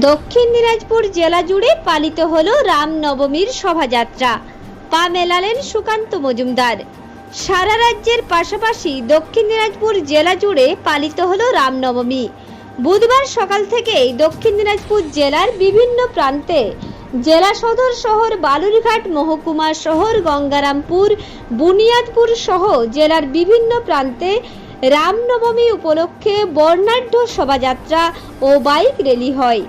দক্ষিণ দিনাজপুর জেলা জুড়ে পালিত হলো রামনবমীর শোভাযাত্রা। পা মেলালেন সুকান্ত মজুমদার। সারা রাজ্যের পাশাপাশি দক্ষিণ দিনাজপুর জেলা জুড়ে পালিত হলো রামনবমী। বুধবার সকাল থেকেই দক্ষিণ দিনাজপুর জেলার বিভিন্ন প্রান্তে জেলা সদর শহর বালুরঘাট মহকুমা শহর গঙ্গারামপুর, বুনিয়াদপুর সহ জেলার বিভিন্ন প্রান্তে রামনবমী উপলক্ষে বর্ণাঢ্য শোভাযাত্রা ও বাইক র্যালি হয়।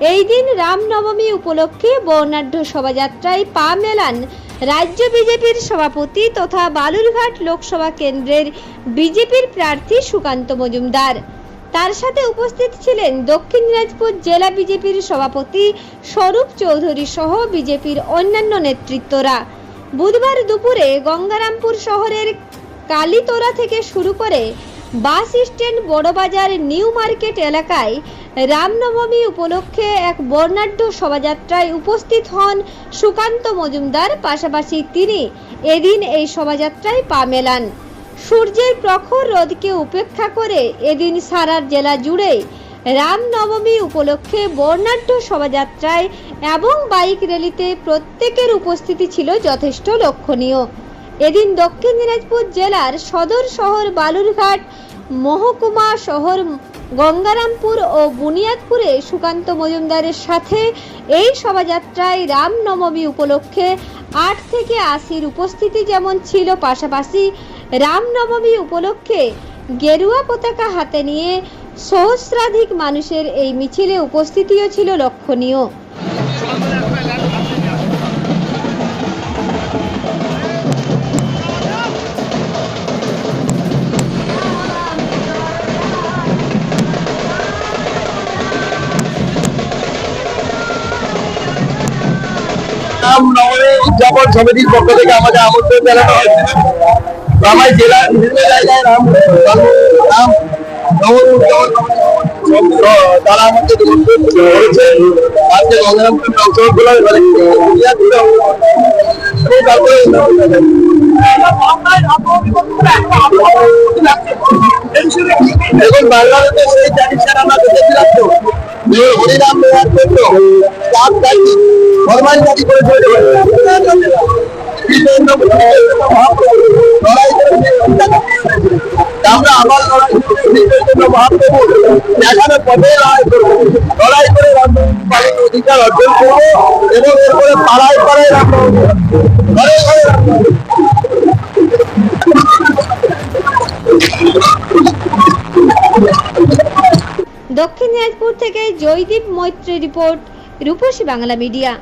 এই দিন রামনবমী উপলক্ষে বর্ণাঢ্য শোভাযাত্রায় পা মেলান রাজ্য বিজেপির সভাপতি তথা বালুরঘাট লোকসভা কেন্দ্রের বিজেপির প্রার্থী সুকান্ত মজুমদার। তার সাথে উপস্থিত ছিলেন দক্ষিণ দিনাজপুর জেলা বিজেপির সভাপতি স্বরূপ চৌধুরী সহ বিজেপির অন্যান্য নেতৃত্বরা। বুধবার দুপুরে গঙ্গারামপুর শহরের কালীতোরা থেকে শুরু করে bus stand Barabazar new market এলাকায় রামনবমী উপলক্ষে এক বর্ণাঢ্য শোভাযাত্রায় উপস্থিত হন সুকান্ত মজুমদার, পাশাপাশি তিনি এদিন এই শোভাযাত্রায় পা মেলান। সূর্যের প্রখর রোদকে উপেক্ষা করে এদিন সারার জেলা জুড়ে রামনবমী উপলক্ষে বর্ণাঢ্য শোভাযাত্রায় এবং বাইক র্যালিতে প্রত্যেকের উপস্থিতি ছিল যথেষ্ট লক্ষণীয়। এদিন দক্ষিণ দিনাজপুর জেলার সদর শহর বালুরঘাট, মহকুমা শহর, গঙ্গারামপুর ও বুনিয়াদপুরে সুকান্ত মজুমদারের সাথে এই শোভাযাত্রায় রামনবমী উপলক্ষে আট থেকে আশির উপস্থিতি যেমন ছিল পাশাপাশি রামনবমী উপলক্ষে গেরুয়া পতাকা হাতে নিয়ে সহস্রাধিক মানুষের এই মিছিলে উপস্থিতিও ছিল লক্ষণীয়। রাম নবমী উদযাপন সমিতির পক্ষ থেকে আমাদের আমন্ত্রণ জানানো হয়েছে। তো আমার জেলার বিভিন্ন জায়গায় রাম রাম নবমী উদযাপন তারা আমাদের করেছে। আজকে অংশগ্রহণ করলাম। তারপরে দেখুন বাংলাদেশে আমরা দেখেছিলাম তো যে হরিনাম দেওয়ার জন্য চাপ দায়ী ফরমাল জারি করে করেছে। আমরা মহাপ্রভু দেখানোর পথে লড়াই করে রামপালের অধিকার অর্জন করব এবং এরপরে পাড়ায় পাড়ায় রাম ঘরে ঘরে রাম দক্ষিণ দিনাজপুর থেকে জয়দীপ মৈত্রী রিপোর্ট রূপসী বাংলা মিডিয়া।